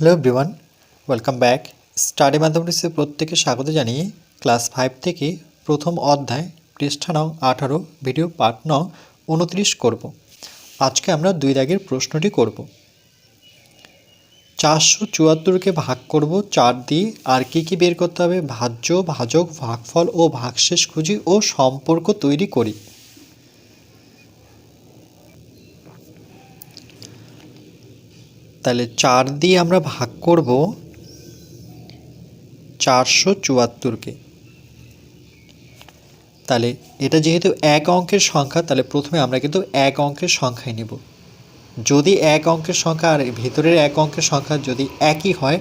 Hello everyone welcome back study ম্যাথমেটিক্সে প্রত্যেকে স্বাগত জানিয়ে ক্লাস ফাইভ থেকে প্রথম অধ্যায় পৃষ্ঠা নং আঠারো ভিডিও পার্ট নং উনত্রিশ করব। আজকে আমরা দুই দাগের প্রশ্নটি করব। চারশো চুয়াত্তরকে ভাগ করব চার দিয়ে, আর কি কি বের করতে হবে? ভাজ্য, ভাজক, ভাগফল ও ভাগশেষ খুঁজি ও সম্পর্ক তৈরি করি। তাহলে চার দিয়ে আমরা ভাগ করব চারশো চুয়াত্তরকে। তাহলে এটা যেহেতু এক অঙ্কের সংখ্যা, তাহলে প্রথমে আমরা কিন্তু এক অঙ্কের সংখ্যায় নেব। যদি এক অঙ্কের সংখ্যা আর ভেতরের এক অঙ্কের সংখ্যা যদি একই হয়,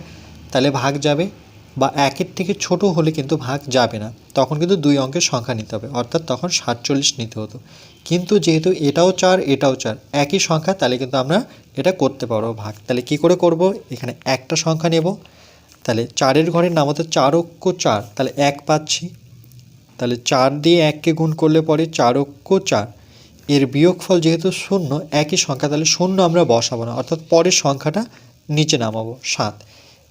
তাহলে ভাগ যাবে বা একের থেকে ছোট হলে কিন্তু ভাগ যাবে না। তখন কিন্তু দুই অঙ্কের সংখ্যা নিতে হবে। অর্থাৎ তখন সাতচল্লিশ নিতে হতো। কিন্তু যেহেতু এটাও চার এটাও চার, একই সংখ্যা, তাহলে কিন্তু আমরা এটা করতে পারব ভাগ। তাহলে কি করে করব? এখানে একটা সংখ্যা নেব। তাহলে চারের ঘরের নাম হতো চারক্য চার। তাহলে এক পাচ্ছি। তাহলে চার দিয়ে এককে গুণ করলে পরে চারক্য চার। এর বিয়োগফল যেহেতু শূন্য, একই সংখ্যা, তাহলে শূন্য আমরা বসাবো না। অর্থাৎ পরের সংখ্যাটা নিচে নামাবো, সাত।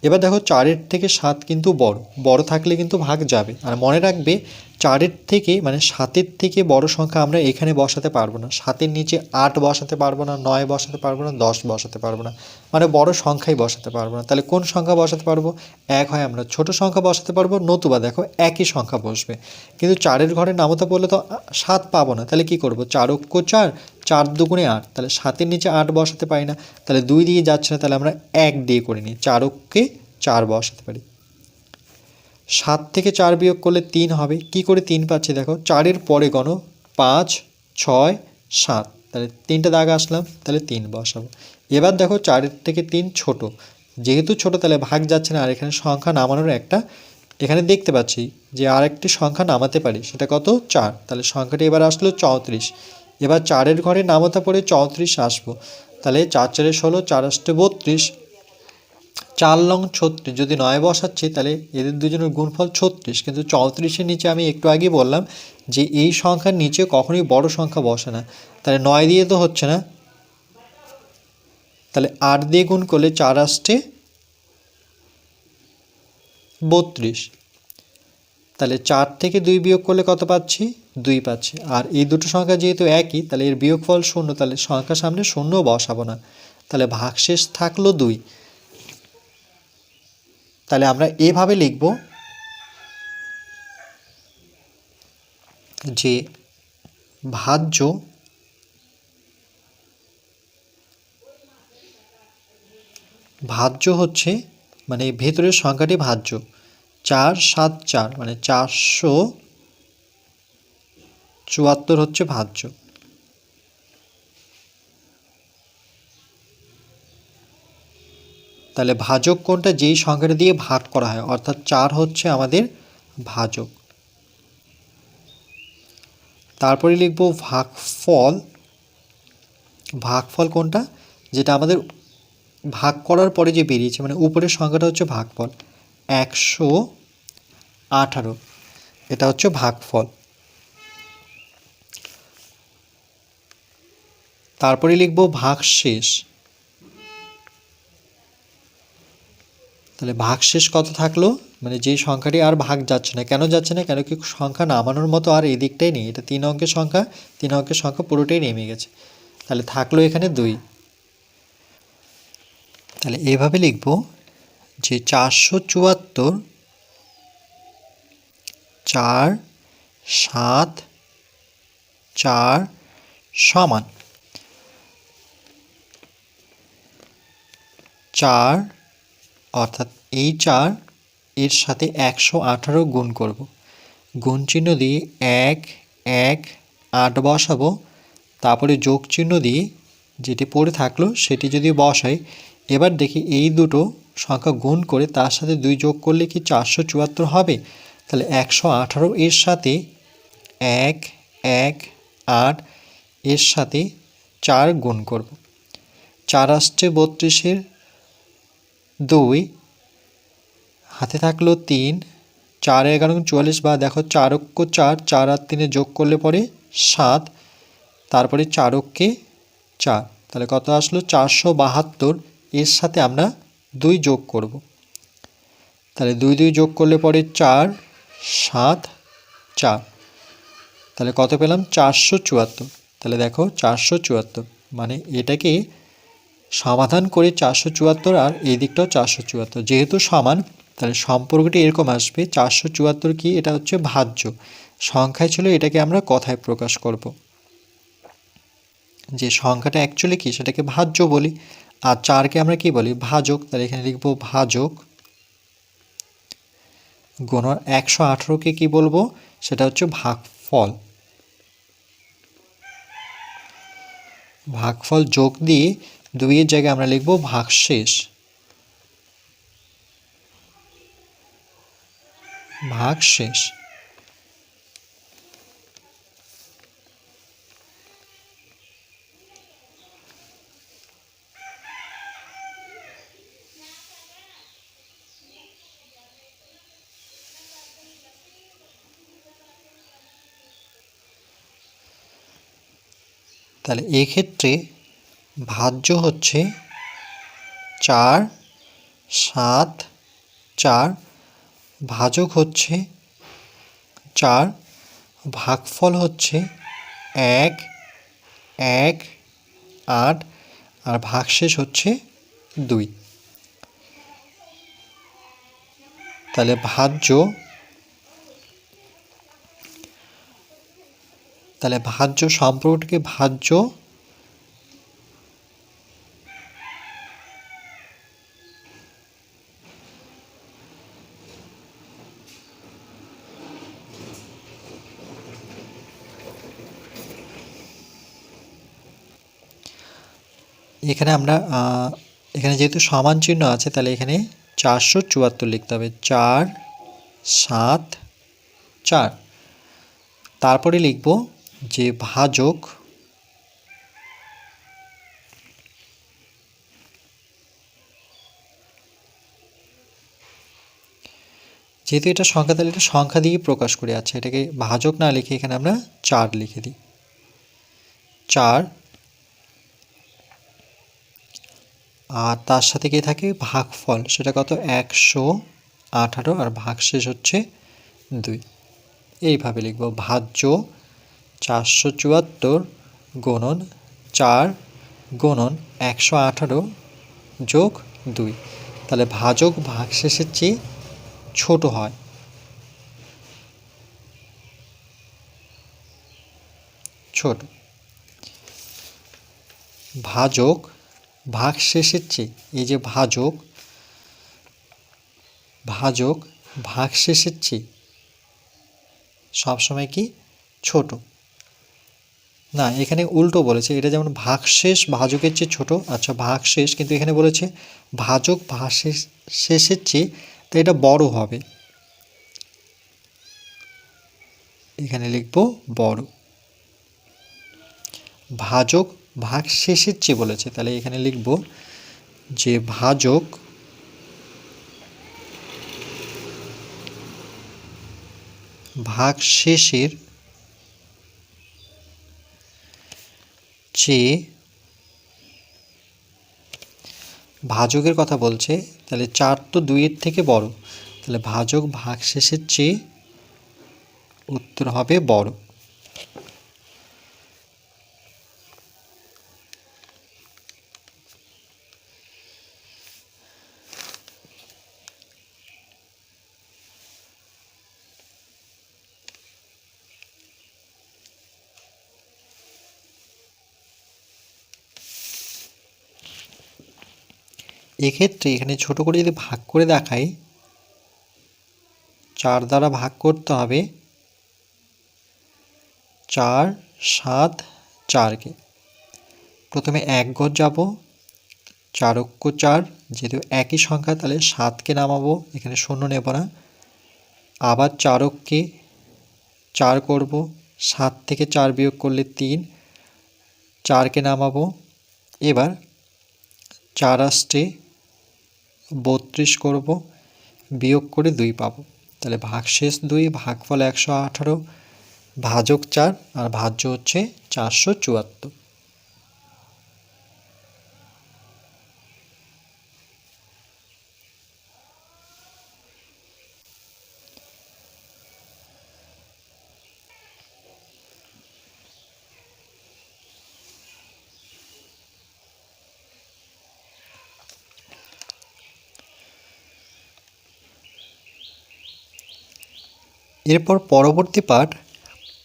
এবার দেখো চারের থেকে সাত কিন্তু বড় বড় থাকলে কিন্তু ভাগ যাবে। আর মনে রাখবে চারের থেকে মানে সাতের থেকে বড় সংখ্যা আমরা এখানে বসাতে পারব না। সাতের নিচে আট বসাতে পারব না, নয় বসাতে পারব না, দশ বসাতে পারব না। মানে বড় সংখ্যাই বসাতে পারব না। তাহলে কোন সংখ্যা বসাতে পারব? এক হয় আমরা ছোট সংখ্যা বসাতে পারব, নতুবা দেখো একই সংখ্যা বসবে। কিন্তু চারের ঘরে নামতা বললে তো সাত পাবো না। তাহলে কি করব? চারক্য চার চার দুগুণে আট। তাহলে সাতের নিচে আট বসাতে পারি না। তাহলে দুই দিয়ে যাচ্ছে না, তাহলে আমরা এক দিয়ে করে নিই। চারককে চার বসাতে পারি। সাত থেকে চার বিয়োগ করলে তিন হবে। কি করে তিন পাচ্ছি দেখো? চারের পরে গণ পাঁচ, ছয়, সাত। তাহলে তিনটে দাগ আসলাম, তাহলে তিন বসাবো। এবার দেখো চারের থেকে তিন ছোট। যেহেতু ছোট, তাহলে ভাগ যাচ্ছে না। আর এখানে সংখ্যা নামানোর একটা এখানে দেখতে পাচ্ছি যে আর একটি সংখ্যা নামাতে পারি। সেটা কত? চার। তাহলে সংখ্যাটি এবার আসলো চৌত্রিশ। এবার চারের ঘরে নামাতে পড়ে চৌত্রিশ আসব। তাহলে চার চারে ষোলো, চার আসতে বত্রিশ। চার লং ছত্রিশ। যদি নয় বসাচ্ছি, তাহলে এদের দুজনের গুণফল ছত্রিশ। কিন্তু চৌত্রিশের নিচে আমি একটু আগে বললাম যে এই সংখ্যার নিচে কখনোই বড় সংখ্যা বসে না। তাহলে নয় দিয়ে তো হচ্ছে না। তাহলে আট দিয়ে গুণ করলে চার আসছে বত্রিশ। তাহলে চার থেকে দুই বিয়োগ করলে কত পাচ্ছি? দুই পাচ্ছি। আর এই দুটো সংখ্যা যেহেতু একই, তাহলে এর বিয়োগফল শূন্য। তাহলে সংখ্যার সামনে শূন্য বসাবো না। তাহলে ভাগশেষ থাকল দুই। তাহলে আমরা এভাবে লিখব যে ভাজ্য ভাজ্য হচ্ছে মানে ভেতরের সংখ্যাটি ভাজ্য। চার সাত চার মানে চারশো চুয়াত্তর হচ্ছে ভাজ্য। তাহলে ভাজক কোনটা? যেই সংখ্যাটা দিয়ে ভাগ করা হয়, অর্থাৎ চার হচ্ছে আমাদের ভাজক। তারপরে লিখব ভাগফল। ভাগফল কোনটা? যেটা আমাদের ভাগ করার পরে যে বেরিয়েছে মানে উপরের সংখ্যাটা হচ্ছে ভাগফল। একশো আঠারো। এটা হচ্ছে ভাগফল। তারপরে লিখব ভাগশেষ। তাহলে ভাগশেষ কত থাকল? মানে যেই সংখ্যাটি আর ভাগ যাচ্ছে না, কেন যাচ্ছে না? কেন কি সংখ্যা নামানোর মতো আর এই দিকটাই নেই? এটা তিন অঙ্কের সংখ্যা, তিন অঙ্কের সংখ্যা পুরোটাই নেমে গেছে। তাহলে থাকল এখানে দুই। তাহলে এভাবে লিখব যে চারশো চুয়াত্তর চার সাত চার সমান চার অর্থাৎ এই চার এর সাথে একশো আঠারো গুণ করব। গুণ চিহ্ন দিয়ে এক এক, আট বসাবো। তারপরে যোগ চিহ্ন দিয়ে যেটি পড়ে থাকল সেটি যদি বসাই, এবার দেখি এই দুটো সংখ্যা গুণ করে তার সাথে দুই যোগ করলে কি চারশো চুয়াত্তর হবে? তাহলে একশো আঠারো এর সাথে এক এক, আট এর সাথে চার গুণ করব। চার আসছে বত্রিশের দুই, হাতে থাকল তিন, চার এগারো চুয়াল্লিশ বা দেখো চারক্য চার চার আর তিনে যোগ করলে পরে সাত, তারপরে চারককে চার। তাহলে কত আসলো? চারশো বাহাত্তর। এর সাথে আমরা দুই যোগ করব। তাহলে দুই দুই যোগ করলে পরে চার, সাত, চার। তাহলে কত পেলাম? চারশো চুয়াত্তর। তাহলে দেখো চারশো চুয়াত্তর। মানে এটাকে সমাধান করে চারশো চুয়াত্তর আর এই দিকটাও চারশো চুয়াত্তর। যেহেতু সমান, তাহলে সম্পর্কটি এরকম আসবে, চারশো চুয়াত্তর কি? এটা হচ্ছে ভাজ্য। সংখ্যায় ছিল এটাকে আমরা কথায় প্রকাশ করব। যে সংখ্যাটা অ্যাকচুয়ালি কি? সেটাকে ভাজ্য বলি। আর চারকে আমরা কি বলি? ভাজক। তাহলে এখানে লিখব ভাজক গুণ একশো আঠেরোকে কী বলব? সেটা হচ্ছে ভাগফল। ভাগফল যোগ দিয়ে দুইয়ের জায়গায় আমরা লিখব ভাগশেষ ভাগশেষ তাহলে এক্ষেত্রে ভাজ্য হচ্ছে চার, সাত, চার, ভাজক হচ্ছে চার, ভাগফল হচ্ছে এক এক, আট, আর ভাগশেষ হচ্ছে দুই। তাহলে ভাজ্য তাহলে ভাজ্য সম্পর্কটিকে ভাজ্য এখানে আমরা এখানে যেহেতু সমান চিহ্ন আছে, তাহলে এখানে চারশো চুয়াত্তর লিখতে হবে। চার, সাত, চার। তারপরে লিখব যে ভাজক যেহেতু এটা সংখ্যা, তাহলে এটা সংখ্যা দিয়ে প্রকাশ করে। আছে এটাকে ভাজক না লিখে এখানে আমরা চার লিখে দিই। চার আর তার সাথে কি থাকে? ভাগফল। সেটা কত? একশো, আঠারো, আর ভাগশেষ হচ্ছে দুই। এইভাবে লিখব। ভাজ্য চারশো চুয়াত্তর গণন চার গণন একশো আঠারো যোগ দুই। তাহলে ভাজক ভাগশেষের চেয়ে ছোট হয়। ছোট। ভাজক ভাগশেষের চেয়ে, এই যে ভাজক ভাজক ভাগশেষের চেয়ে সবসময় কি? ছোট। না, এখানে উল্টো বলেছে, এটা যেমন ভাগশেষ ভাজকের চেয়ে ছোট আচ্ছা ভাগশেষ কিন্তু এখানে বলেছে ভাজক ভাগশেষ শেষের চেয়ে, তো এটা বড় হবে। এখানে লিখব বড়। ভাজক ভাগ শেষের চেয়ে বলেছে, তাহলে এখানে লিখব যে ভাজক ভাগ শেষের চেয়ে ভাজকের কথা বলছে, তাহলে চার তো দুইয়ের থেকে বড়, তাহলে ভাজক ভাগ শেষের চেয়ে উত্তর হবে বড়। এক্ষেত্রে এখানে ছোট করে যদি ভাগ করে দেখাই, চার দ্বারা ভাগ করতে হবে, চার সাত চারকে। প্রথমে এক ঘর যাব চারক্য চার, যেহেতু একই সংখ্যা, তাহলে সাতকে নামাবো, এখানে শূন্য নেব না। আবার চারককে চার করব, সাত থেকে চার বিয়োগ করলে তিন, চারকে নামাবো। এবার চার আসছে বত্রিশ করব, বিয়োগ করে দুই পাবো। তাহলে ভাগশেষ দুই, ভাগফল একশো আঠারো, ভাজক চার, আর ভাজ্য হচ্ছে চারশো চুয়াত্তর। এরপর পরবর্তী পাঠ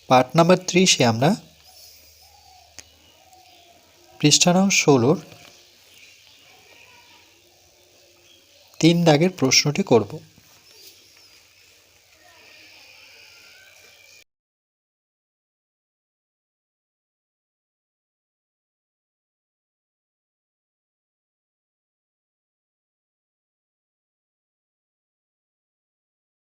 পাঠ নাম্বার ত্রিশে আমরা পৃষ্ঠা ষোলোর তিন দাগের প্রশ্নটি করব।